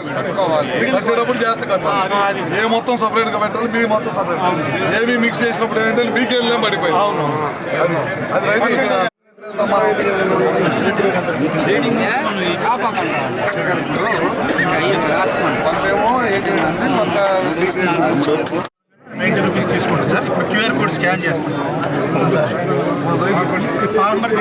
కట్టేటప్పుడు జాగ్రత్త కట్టాలి ఏ మొత్తం సపరేట్గా పెట్టాలి బి మొత్తం సపరేట్ ఏవి మిక్స్ చేసినప్పుడు ఏంటంటే మీకే వెళ్ళాం పడిపోయింది అది- అది రైతు కొంతేమో ఏ గ్రేడ్ అంటే కొంత బి గ్రేడ్. నైంటీ రూపీస్ తీసుకోండి సార్ ఇప్పుడు క్యూఆర్ కోడ్ స్కాన్ చేస్తాం ఫార్మర్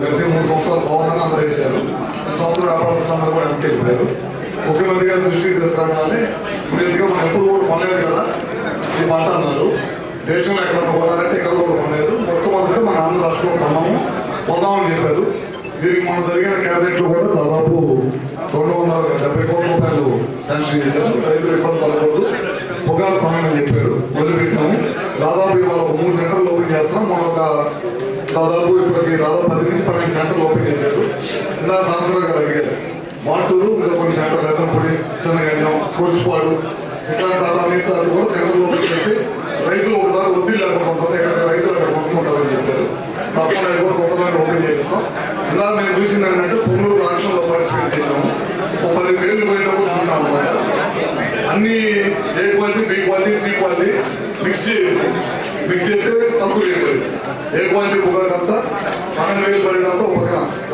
గడిచిన మూడు సంవత్సరాలు బాగుందని అందరూ వేశారు ఈ సంవత్సరం వ్యాపారస్తులు అందరూ కూడా వెనక్కి వెళ్ళిపోయారు ముఖ్యమంత్రి గారి దృష్టికి తీసుకురాగానే ఇమీడియట్గా మనం ఎప్పుడు కూడా కొనలేదు కదా ఈ పంట అన్నారు. దేశంలో ఎక్కడ కొనాలంటే ఇక్కడ కూడా కొనలేదు. మొట్టమొదటిగా మన ఆంధ్ర రాష్ట్రంలో కొన్నాము కొందామని చెప్పారు. దీనికి మొన్న జరిగిన క్యాబినెట్లో కూడా దాదాపు రెండు వందల డెబ్బై కోట్ల రూపాయలు శాంక్షన్ చేశారు. రైతులు ఇబ్బంది పడకూడదు. పొగాలు కొనని చెప్పాడు మొదలుపెట్టాము. దాదాపు ఇవాళ ఒక మూడు సెంటర్లు ఓపెన్ చేస్తున్నాం. మొన్న ఒక దాదాపు ఇప్పటికి దాదాపు పది నుంచి పన్నెండు సెంటర్లు ఓపెన్ చేశారు. ఇందాక సంవత్సరాలు గారు అడిగారు. మాటూరు ఇంకా కొన్ని సెంటర్లు ఎత్తంపొడి చిన్నగన్యం కోర్చుపాడు ఇట్లాంటి సాధారణ సార్లు కూడా సెంటర్లో ఓపెన్ రైతులు ఒకసారి ఒత్తిడి లేకుండా ఉంటుంది. ఎక్కడ రైతులు అక్కడ కొనుక్కుంటారని చెప్పారు. తప్పకుండా అవి కూడా కొత్తలో ఓపెన్ చేపిస్తాం. ఇలా మేము చూసింది ఏంటంటే పొంగూరు రాష్ట్రంలో పార్టిసిపేట్ చేసాము ఒక పది పేర్లు పోయినప్పుడు చూసాం అనమాట అన్ని A quality B quality C quality mix చేయాలి మిక్స్ చేస్తే తక్కువ చేయలేదు ఏ క్వాలిటీ పొగ అంతా పన్నెండు వేలు పడేదంతా ఒక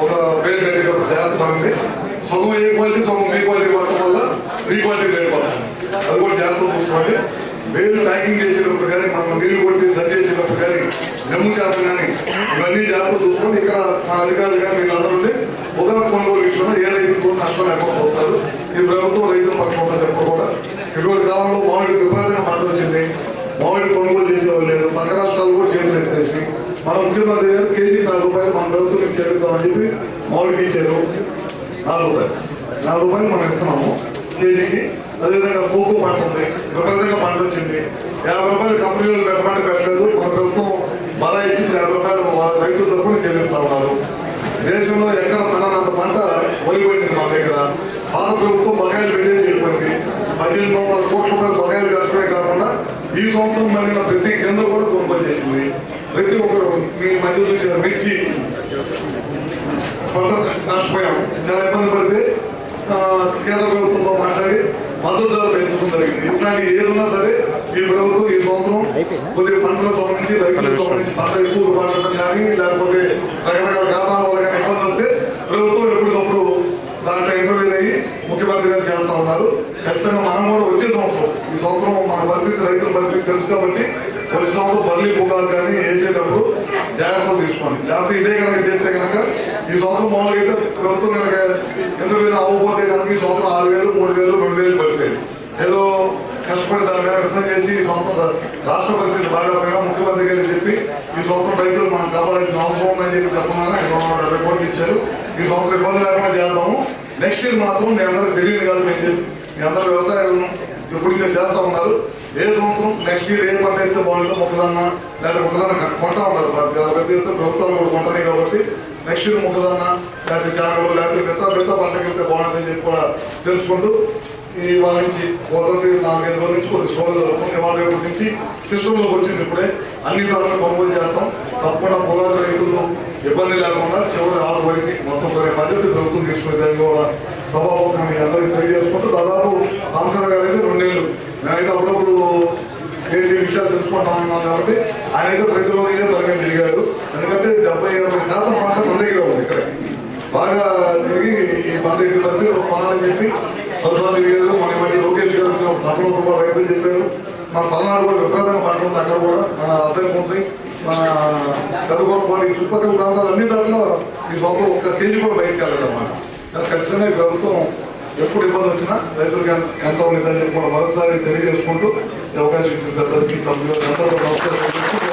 ఒక వేలు కట్టేటప్పుడు జాగ్రత్త పడింది సగం ఏ క్వాలిటీ సగం బి క్వాలిటీ పడటం వల్ల బి క్వాలిటీ రేట్ అది కూడా జాగ్రత్త చూసుకోండి. వేలు ప్యాకింగ్ చేసేటప్పుడు కానీ మనం నీళ్ళు కొట్టి సరి చేసేటప్పుడు కానీ నెమ్ము శాతం కానీ ఇవన్నీ జాగ్రత్త చూసుకోండి. ఇక్కడ మా అధికారులు కానీ వీళ్ళందరూ ఉండి ఉదా కొనుగోలు విషయంలో ఏ రైతు నష్టం లేకుండా పోతారు. ఈ ప్రభుత్వం రైతులు పట్టుకుంటారు ఎప్పుడు కూడా ఇటువంటి కాలంలో మామిడి విపరీతంగా పంట వచ్చింది. మామిడి కొనుగోలు చేసేవాళ్ళు లేరు. పక్క రాష్ట్రాలు కూడా చేతులు ఎత్తేసి మన ముఖ్యమంత్రి గారు కేజీ నాలుగు రూపాయలు మన ప్రభుత్వం నుంచి చెప్పి మామిడికి ఇచ్చారు. నాలుగు రూపాయలు. నాలుగు రూపాయలు మనం ఇస్తున్నాము. కేజీకి అదేవిధంగా కోకో పంట ఉంది. విపరీతంగా పంట వచ్చింది. యాభై రూపాయలు కంపెనీలు పెట్టమని పెట్టలేదు. మన ప్రభుత్వం బలా ఇచ్చి యాభై రూపాయలు. వాళ్ళ రైతుల తరపున చెల్లిస్తా ఉన్నారు. దేశంలో ఎక్కడ తనంత పంట వరిపోయింది మా దగ్గర. పాత ప్రభుత్వం బకాయిలు పెట్టేసి వెళ్ళిపోయింది. పద్దెనిమిది వందల కోట్ల రూపాయలు బకాయిలు కట్టడమే కాకుండా ఈ సంవత్సరం పండిన ప్రతి కింద కూడా కొనుగోలు చేసింది. ప్రతి ఒక్కరు మీ మధ్య చూసిన మిర్చి పంట నష్టపోయాం చాలా కేంద్ర ప్రభుత్వంతో మాట్లాడి మద్దతు ధర పెంచడం జరిగింది. ఇట్లాంటి ఏదున్నా సరే ఈ ప్రభుత్వం ఈ సంవత్సరం కొద్దిగా పంటలకు సంబంధించి రైతులకు సంబంధించి పంట ఎక్కువ పండటం కానీ లేకపోతే రకరకాల కారణాల వల్ల కానీ ఇబ్బంది వస్తే ప్రభుత్వం ఎప్పటికప్పుడు దాంట్లో ఇంటర్వ్యూ అయ్యి ముఖ్యమంత్రి గారు చేస్తా ఉన్నారు. ఖచ్చితంగా మనం కూడా వచ్చే సంవత్సరం ఈ సంవత్సరం మన పరిస్థితి రైతుల పరిస్థితి తెలుసు కాబట్టి వచ్చే సంవత్సరం బర్లీ పొగాలు కానీ వేసేటప్పుడు జాగ్రత్తలు తీసుకోండి. లేకపోతే ఇదే కనుక చేస్తే కనుక ఈ సంవత్సరం మామూలుగా అయితే ప్రభుత్వం కనుక ఎందుకు అవ్వకపోతే కనుక ఈ సంవత్సరం ఆరు వేలు మూడు వేలు రెండు వేలు పడిపోయాయి. ఏదో కష్టపడి దాని మీద అర్థం చేసి ఈ సంవత్సరం రాష్ట్ర పరిస్థితి బాగా ముఖ్యమంత్రి గారు చెప్పి ఈ సంవత్సరం రైతులు మనం కాపాడాల్సిన అవసరం ఉందని చెప్పి చెప్పగానే రెండు వందల డెబ్బై కోట్లు ఇచ్చారు. ఈ సంవత్సరం ఇబ్బంది లేకుండా చేద్దాము. నెక్స్ట్ ఇయర్ మాత్రం మీ అందరూ తెలియదు కాదు మీకు చెప్పి. మీ అందరూ వ్యవసాయం ఇప్పుడు చేస్తూ చేస్తా ఉన్నారు. ఏ సంవత్సరం నెక్స్ట్ ఇయర్ ఏ పంట వేస్తే బాగుంటుందో మొక్కదన్న లేదా మొక్కదన్న కొంటా ఉంటారు. చాలా పెద్ద ప్రభుత్వాలు కూడా కొంటున్నాయి కాబట్టి నెక్స్ట్ ఇయర్ మొక్కదన్న లేకపోతే చానలు లేకపోతే పెద్ద పెద్ద పంటకి అని చెప్పి కూడా తెలుసుకుంటూ ఈ వాళ్ళ నుంచి మొదటి నాలుగైదు రోజుల నుంచి కొద్ది సోదరులు జరుగుతుంది వాళ్ళ నుంచి సిస్టంలోకి వచ్చింది ఇప్పుడే. అన్ని ధరలు కొనుగోలు చేస్తాం. తప్పకుండా పొగాకు రైతులు ఇబ్బంది లేకుండా చివరి ఆరు వరకు మొత్తం కొనే బాధ్యత ప్రభుత్వం తీసుకునే దాన్ని కూడా సభాముఖంగా మీ అందరికీ తెలియజేసుకుంటూ దాదాపు సంవత్సరం గారు అయితే రెండేళ్ళు నేనైతే అప్పుడప్పుడు ఏంటి విషయాలు తెలుసుకుంటా ఉన్నాం కాబట్టి ఆయన అయితే ప్రతిరోజు ఇదే తిరిగాడు. ఎందుకంటే డెబ్బై ఇరవై శాతం పంట మన దగ్గర ఉంది ఇక్కడ. బాగా తిరిగి ఈ పంట ఇంటి పరిస్థితి కొనాలని చెప్పి ప్రసాద్ గారు మన మళ్ళీ లోకేష్ గారు వచ్చిన ఒక సఫలం రైతులు చెప్పారు. మన పల్నాడు కూడా విపరీతంగా పంట ఉంది అక్కడ కూడా మన అర్థం ఉంది. మన గదుగోపాడు చుట్టుపక్కల ప్రాంతాలు అన్ని దాంట్లో ఈ సంవత్సరం ఒక్క కేజీ కూడా బయటకు వెళ్ళదన్నమాట ఖచ్చితంగా ఈ ప్రభుత్వం ఎప్పుడు ఇబ్బంది వచ్చినా రైతులకి ఎంత- ఎంత ఉంటుందని చెప్పి కూడా తెలియజేసుకుంటూ అవకాశం ఇచ్చిన పెద్దలకి తమ్ముడు అందరూ నమస్కారం